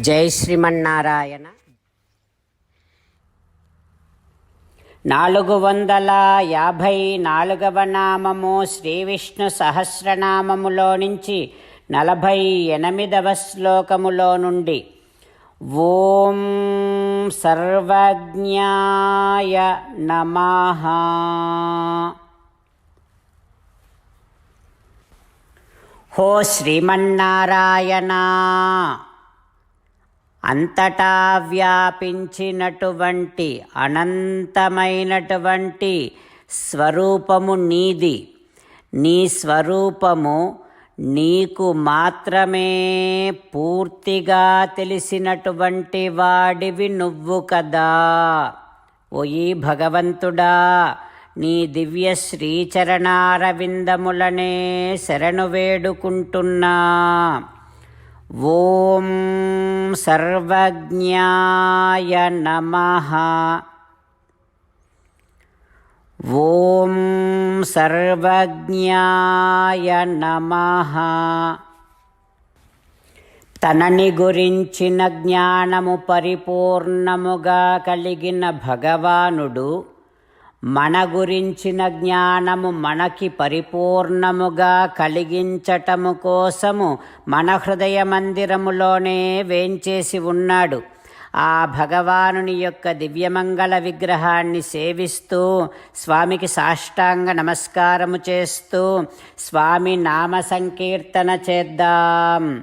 జై శ్రీమన్నారాయణ. నాలుగు వందల యాభై నాలుగవ నామము శ్రీ విష్ణు సహస్రనామములో నుంచి నలభై ఎనిమిదవ శ్లోకములో నుండి ఓం సర్వజ్ఞాయ నమ. హో శ్రీమన్నారాయణ. అంతటా వ్యాపించినటువంటి అనంతమైనటువంటి స్వరూపము నీది. నీ స్వరూపము నీకు మాత్రమే పూర్తిగా తెలిసినటువంటి వాడివి నువ్వు కదా. ఓయి భగవంతుడా నీ దివ్య శ్రీచరణారవిందములనే శరణు వేడుకుంటున్నా. ఓం సర్వజ్ఞాయ నమః. ఓం సర్వజ్ఞాయ నమః. తనని గురించిన జ్ఞానము పరిపూర్ణముగా కలిగిన భగవానుడు మన గురించిన జ్ఞానము మనకి పరిపూర్ణముగా కలిగించటము కోసము మన హృదయ మందిరములోనే వేంచేసి ఉన్నాడు. ఆ భగవానుని యొక్క దివ్యమంగళ విగ్రహాన్ని సేవిస్తూ స్వామికి సాష్టాంగ నమస్కారము చేస్తూ స్వామి నామ సంకీర్తన చేద్దాం.